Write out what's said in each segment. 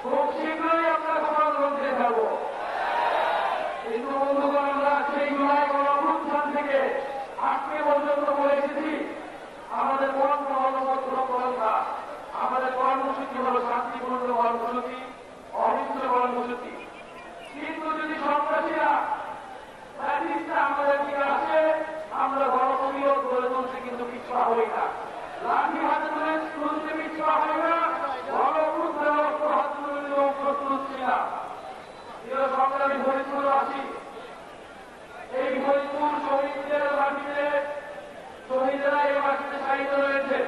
খুব শীঘ্রই আমরা গোপালগঞ্জে যাব কিন্তু বন্ধুগণ আমরা সেই জুলাই গণঅভ্যুত্থান থেকে আজকে পর্যন্ত বলে কর্মসূচি হল শান্তিপূর্ণ কর্মসূচি অহিংস কর্মসূচি কিন্তু যদি সন্ত্রাসীরা সংগ্রামী ফরিদপুরবাসী এই ফরিদপুর শহীদদের মাটিতে, শহীদেরা এই মাটিতে শাহিদ রয়েছে।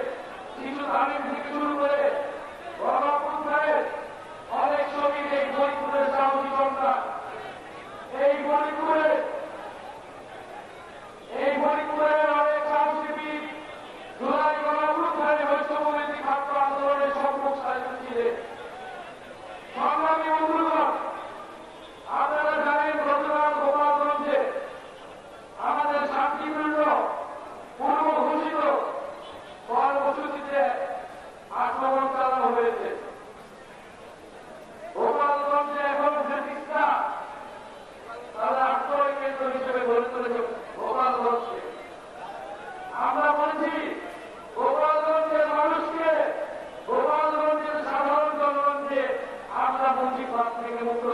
শিশু তামিম থেকে শুরু করে গণপ্রুদ্ধের অনেক শহীদ এই ফরিদপুরের সাহসী থেকে মুক্ত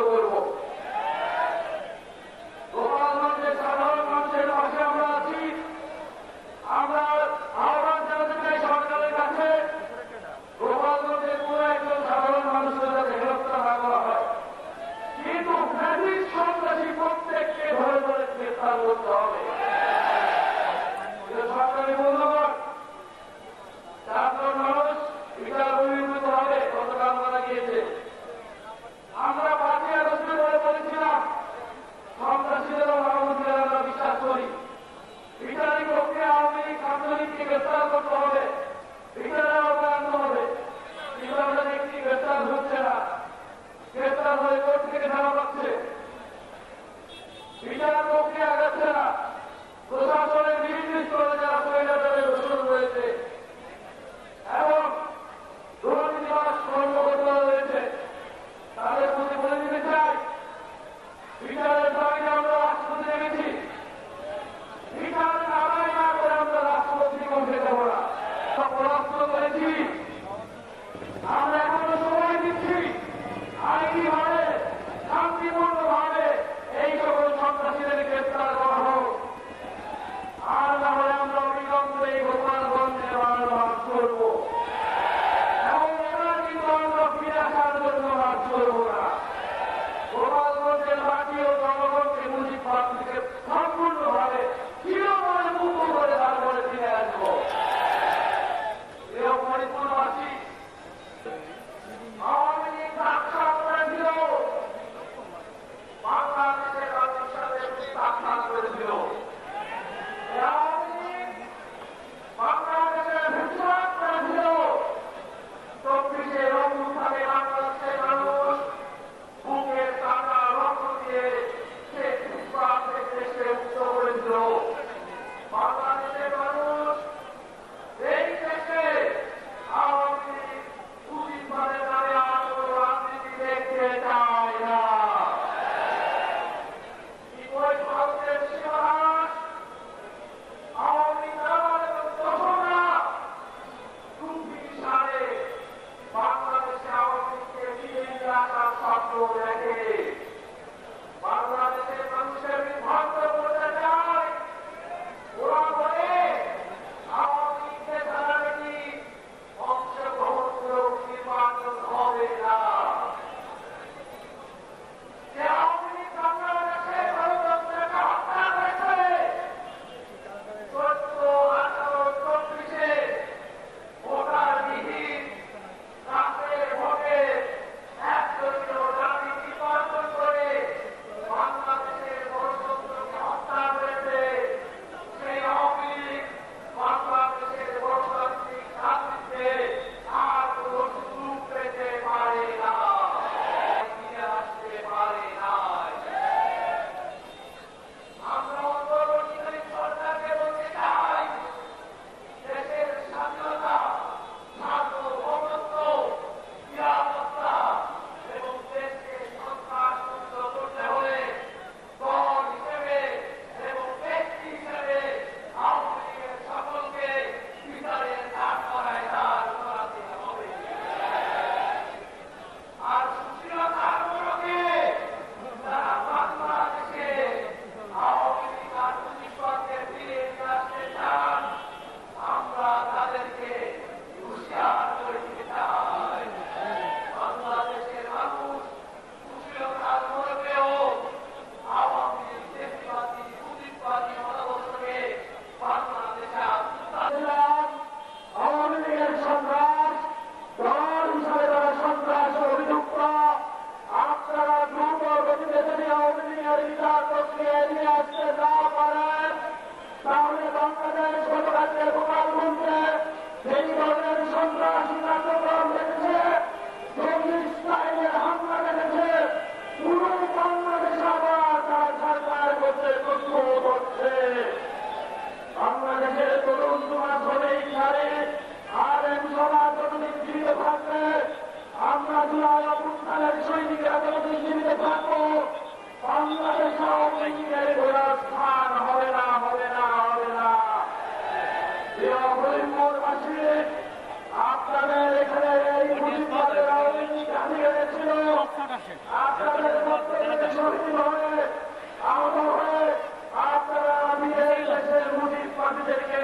আপনারা আমি এই দেশের মুদির পার্টিদেরকে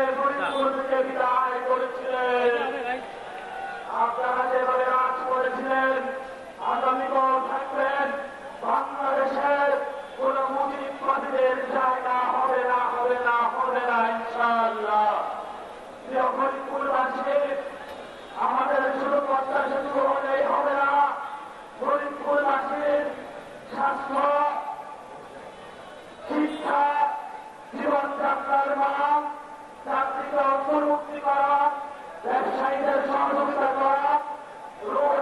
আপনার মা চাকরিতে অন্তর্ভুক্তি করা ব্যবসায়ীদের সহযোগিতা করা রোড